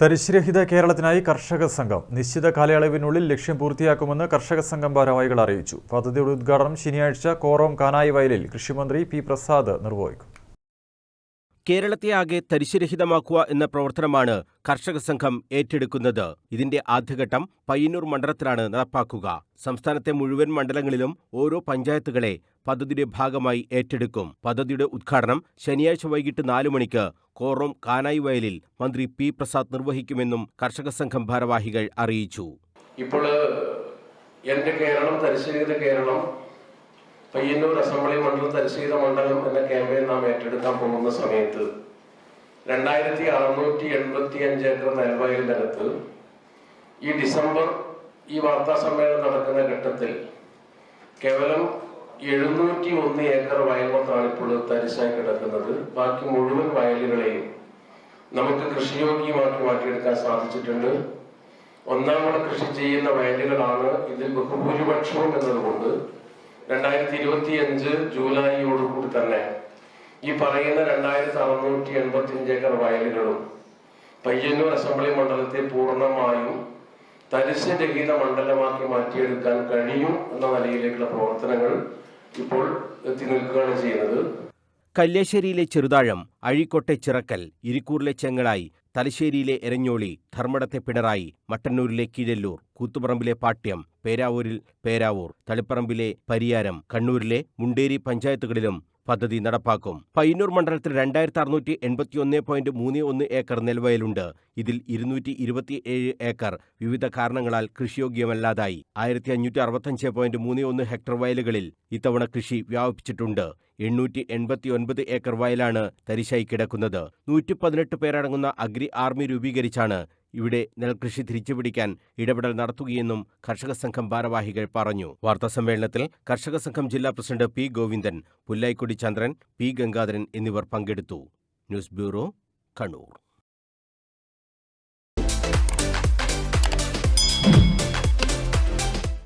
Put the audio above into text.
തരിശുരഹിത കേരളത്തിനായി കർഷക സംഘം നിശ്ചിത കാലയളവിനുള്ളിൽ ലക്ഷ്യം പൂർത്തിയാക്കുമെന്ന് കർഷക സംഘം ഭാരവാഹികൾ അറിയിച്ചു. പദ്ധതിയുടെ ഉദ്ഘാടനം ശനിയാഴ്ച കോറോം കാനായി വയലിൽ കൃഷിമന്ത്രി പി പ്രസാദ് നിർവഹിക്കും. കേരളത്തെ ആകെ തരിശുരഹിതമാക്കുക എന്ന പ്രവർത്തനമാണ് കർഷക സംഘം ഏറ്റെടുക്കുന്നത്. ഇതിന്റെ ആദ്യഘട്ടം പയ്യന്നൂർ മണ്ഡലത്തിലാണ് നടപ്പാക്കുക. സംസ്ഥാനത്തെ മുഴുവൻ മണ്ഡലങ്ങളിലും ഓരോ പഞ്ചായത്തുകളെ പദ്ധതിയുടെ ഭാഗമായി ഏറ്റെടുക്കും. പദ്ധതിയുടെ ഉദ്ഘാടനം ശനിയാഴ്ച വൈകിട്ട് നാലു മണിക്ക് കോറോം കാനായി വയലിൽ മന്ത്രി പി പ്രസാദ് നിർവഹിക്കുമെന്നും കർഷക സംഘം ഭാരവാഹികൾ അറിയിച്ചു. ഇപ്പോൾ എന്റെ കേരളം കേരളം പയ്യന്നൂർ അസംബ്ലി മണ്ഡലം തരിശുരഹിത മണ്ഡലം എന്ന ക്യാമ്പയിൻ നാം ഏറ്റെടുക്കാൻ പോകുന്ന സമയത്ത് രണ്ടായിരത്തി അറുന്നൂറ്റി എൺപത്തി അഞ്ച് ഏക്കർ നെൽവയലിനകത്ത് ഈ ഡിസംബർ ഈ വാർത്താ സമ്മേളനം നടക്കുന്ന ഘട്ടത്തിൽ കേവലം എഴുന്നൂറ്റി ഒന്ന് ഏക്കർ വയൽ മാത്രമാണ് ഇപ്പോൾ തരിശായി കിടക്കുന്നത്. ബാക്കി മുഴുവൻ വയലുകളെയും നമുക്ക് കൃഷിയോഗ്യമാക്കി മാറ്റിയെടുക്കാൻ സാധിച്ചിട്ടുണ്ട്. ഒന്നാമത് കൃഷി ചെയ്യുന്ന വയലുകളാണ് ഇതിൽ ബഹുഭൂരിപക്ഷവും എന്നതുകൊണ്ട് രണ്ടായിരത്തി ഇരുപത്തി അഞ്ച് ജൂലൈയോടുകൂടി തന്നെ ഈ പറയുന്ന രണ്ടായിരത്തി അറുന്നൂറ്റി എൺപത്തി അഞ്ച് ഏക്കർ വയലുകളും പയ്യന്നൂർ അസംബ്ലി മണ്ഡലത്തെ പൂർണമായും തരിശരഹിത മണ്ഡലമാക്കി മാറ്റിയെടുക്കാൻ കഴിയും എന്ന നിലയിലേക്കുള്ള പ്രവർത്തനങ്ങൾ ഇപ്പോൾ എത്തി നിൽക്കുകയാണ് ചെയ്യുന്നത്. കല്യാശ്ശേരിയിലെ ചെറുതാഴം അഴീക്കോട്ടെ ചിറക്കൽ ഇരിക്കൂറിലെ ചെങ്ങളായി തലശ്ശേരിയിലെ എരഞ്ഞോളി ധർമ്മടത്തെ പിണറായി മട്ടന്നൂരിലെ കീഴല്ലൂർ കൂത്തുപറമ്പിലെ പാട്യം പേരാവൂരിൽ പേരാവൂർ തളിപ്പറമ്പിലെ പരിയാരം കണ്ണൂരിലെ മുണ്ടേരി പഞ്ചായത്തുകളിലും പദ്ധതി നടപ്പാക്കും. പയ്യന്നൂർ മണ്ഡലത്തിൽ രണ്ടായിരത്തി അറുന്നൂറ്റി എൺപത്തിയൊന്ന് പോയിന്റ് മൂന്ന് ഒന്ന് ഏക്കർ നെൽവയലുണ്ട് ഇതിൽ ഇരുന്നൂറ്റി ഇരുപത്തിയേഴ് ഏക്കർ വിവിധ കാരണങ്ങളാൽ കൃഷിയോഗ്യമല്ലാതായി. ആയിരത്തി അഞ്ഞൂറ്റി അറുപത്തഞ്ച് പോയിന്റ് മൂന്ന് ഒന്ന് ഹെക്ടർ വയലുകളിൽ ഇത്തവണ കൃഷി വ്യാപിപ്പിച്ചിട്ടുണ്ട് എണ്ണൂറ്റി എൺപത്തി ഒൻപത് ഏക്കർ വയലാണ് തരിശായി കിടക്കുന്നത്. നൂറ്റി പതിനെട്ട് പേരടങ്ങുന്ന അഗ്രി ആർമി രൂപീകരിച്ചാണ് ഇവിടെ നെൽകൃഷി തിരിച്ചുപിടിക്കാൻ ഇടപെടൽ നടത്തുകയെന്നും കർഷക സംഘം ഭാരവാഹികൾ പറഞ്ഞു. വാർത്താസമ്മേളനത്തിൽ കർഷക സംഘം ജില്ലാ president P Govindan Pullayikkodi Chandran P Gangadharan എന്നിവർ പങ്കെടുത്തു. News bureau Kannur.